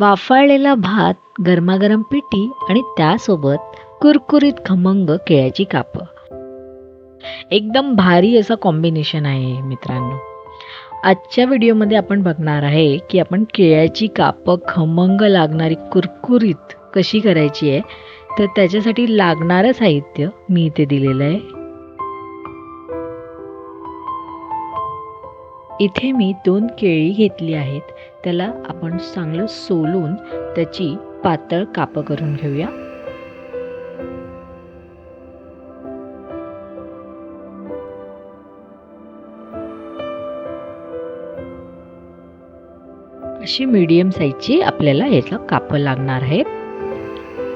वाफाळलेला भात गरमागरम पिठी आणि त्यासोबत कुरकुरीत खमंग केळ्याची कापं. एकदम भारी असा कॉम्बिनेशन आहे मित्रांनो. आजच्या व्हिडिओमध्ये आपण बघणार आहे की आपण केळ्याची कापं खमंग लागणारी कुरकुरीत कशी करायची आहे तर त्याच्यासाठी लागणारं साहित्य मी इथे दिलेलं आहे. इथे मी दोन केळी घेतली आहेत. त्याला आपण चांगलं सोलून त्याची पातळ कापं करून घेऊया. अशी मीडियम साईजची आपल्याला याला कापं लागणार आहेत.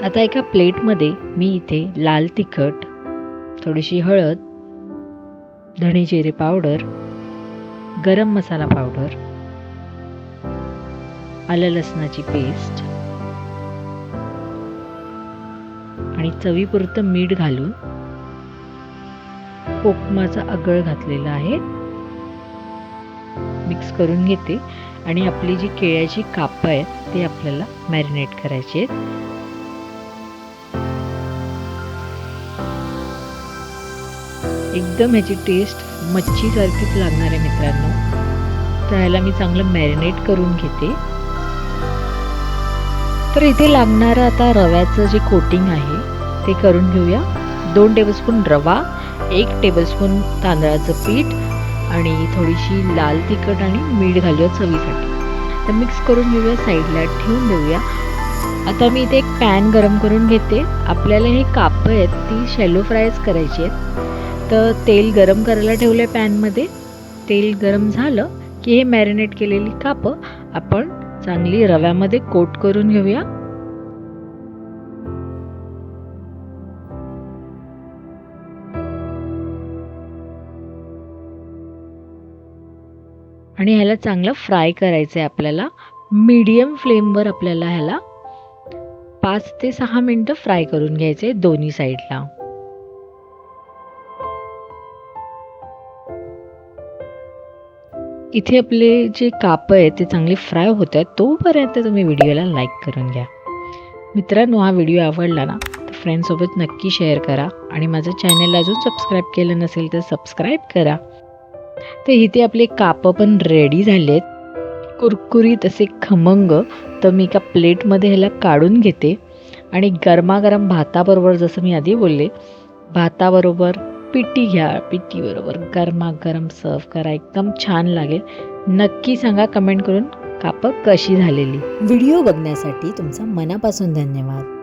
आता एका प्लेटमध्ये मी इथे लाल तिखट थोडीशी हळद धणे जिरे पावडर गरम मसाला पावडर आलं लसणाची पेस्ट. आणि चवीपुरतं मीठ घालून कोकमाचा आगळ घातलेला आहे. मिक्स करून घेते. आणि आपली जी केळ्याची कापं आहेत ते आपल्याला मॅरिनेट करायची आहेत. एकदम ह्याची टेस्ट मच्छीसारखीच लागणार आहे मित्रांनो. तर ह्याला मी चांगलं मॅरिनेट करून घेते. तर इथे लागणारं आता रव्याचं जे कोटिंग आहे ते करून घेऊया. दोन टेबलस्पून रवा एक टेबलस्पून तांदळाचं पीठ आणि थोडीशी लाल तिखट आणि मीठ घालूया चवीसाठी. तर मिक्स करून घेऊया साईडला ठेवून देऊया. आता मी इथे एक पॅन गरम करून घेते. आपल्याला हे कापं आहेत ती शॅलो फ्रायच करायची आहेत. तर तेल गरम करायला ठेवलं आहे पॅनमध्ये तेल गरम झालं की हे मॅरिनेट केलेली कापं आपण चांगली रव्यामध्ये कोट करून घेऊया. आणि ह्याला चांगलं फ्राय करायचं आहे आपल्याला. मीडियम फ्लेमवर आपल्याला ह्याला पाच ते सहा मिनटं फ्राय करून घ्यायचे आहे दोन्ही साईडला. इथे आपले जे कापं आहेत ते चांगले फ्राय होत आहेत तोपर्यंत तुम्ही व्हिडिओला लाईक करून घ्या. मित्रांनो हा व्हिडिओ आवडला ना तर फ्रेंडसोबत नक्की शेअर करा आणि माझं चॅनल अजून सबस्क्राईब केलं नसेल तर सबस्क्राईब करा. तर इथे आपले कापं पण रेडी झाले आहेत. कुरकुरीत असे खमंग तर मी एका प्लेटमध्ये ह्याला काढून घेते. आणि गरमागरम भाताबरोबर जसं मी आधी बोलले भाताबरोबर पिठी घ्या पिठीबरोबर गरमागरम सर्व करा एकदम छान लागेल. नक्की सांगा कमेंट करून कापं कशी झालेली. व्हिडिओ बघण्यासाठी तुमचा मनापासून धन्यवाद.